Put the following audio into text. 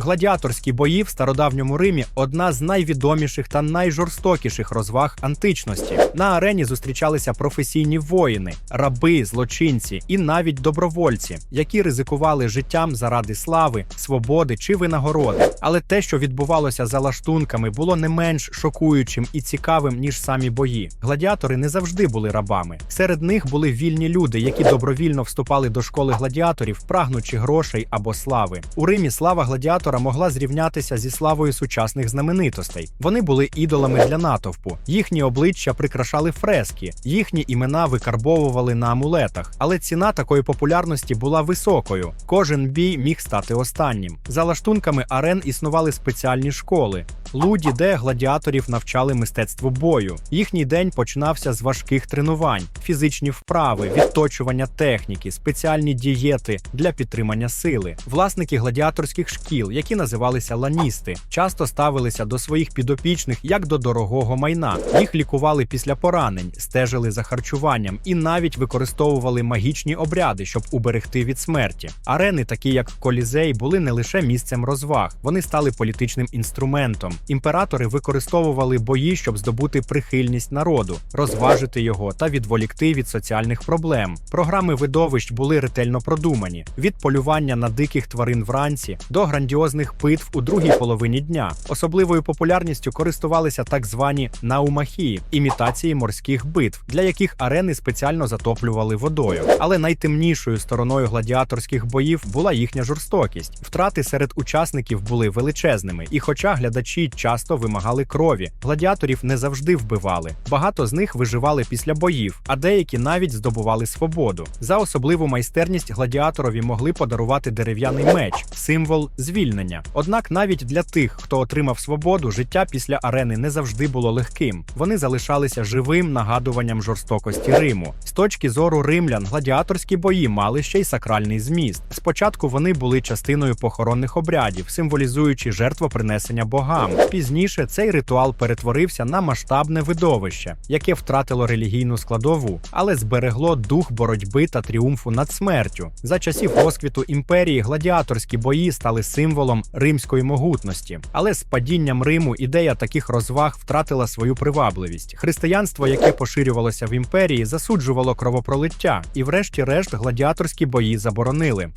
Гладіаторські бої в стародавньому Римі одна з найвідоміших та найжорстокіших розваг античності. На арені зустрічалися професійні воїни, раби, злочинці і навіть добровольці, які ризикували життям заради слави, свободи чи винагороди. Але те, що відбувалося за лаштунками, було не менш шокуючим і цікавим ніж самі бої. Гладіатори не завжди були рабами. Серед них були вільні люди, які добровільно вступали до школи гладіаторів, прагнучи грошей або слави. У Римі слава гладіатора могла зрівнятися зі славою сучасних знаменитостей. Вони були ідолами для натовпу. Їхні обличчя прикрашали фрески, їхні імена викарбовували на амулетах. Але ціна такої популярності була високою. Кожен бій міг стати останнім. За лаштунками арен існували спеціальні школи. Луді, де гладіаторів навчали мистецтву бою. Їхній день починався з важких тренувань, фізичні вправи, відточування техніки, спеціальні дієти для підтримання сили. Власники гладіаторських шкіл, які називалися ланісти, часто ставилися до своїх підопічних як до дорогого майна. Їх лікували після поранень, стежили за харчуванням і навіть використовували магічні обряди, щоб уберегти від смерті. Арени, такі як Колізей, були не лише місцем розваг, вони стали політичним інструментом. Імператори використовували бої, щоб здобути прихильність народу, розважити його та відволікти від соціальних проблем. Програми видовищ були ретельно продумані від полювання на диких тварин вранці до грандіозних битв у другій половині дня. Особливою популярністю користувалися так звані наумахії імітації морських битв, для яких арени спеціально затоплювали водою. Але найтемнішою стороною гладіаторських боїв була їхня жорстокість. Втрати серед учасників були величезними, і хоча глядачі часто вимагали крові, гладіаторів не завжди вбивали. Багато з них виживали після боїв, а деякі навіть здобували свободу. За особливу майстерність гладіаторові могли подарувати дерев'яний меч, символ звільнення. Однак навіть для тих, хто отримав свободу, життя після арени не завжди було легким. Вони залишалися живим нагадуванням жорстокості Риму. З точки зору римлян, гладіаторські бої мали ще й сакральний зміст. Спочатку вони були частиною похоронних обрядів, символізуючи жертвопринесення богам. Пізніше цей ритуал перетворився на масштабне видовище, яке втратило релігійну складову, але зберегло дух боротьби та тріумфу над смертю. За часів розквіту імперії гладіаторські бої стали символом римської могутності. Але з падінням Риму ідея таких розваг втратила свою привабливість. Християнство, яке поширювалося в імперії, засуджувало кровопролиття, і, врешті-решт, гладіаторські бої заборонили.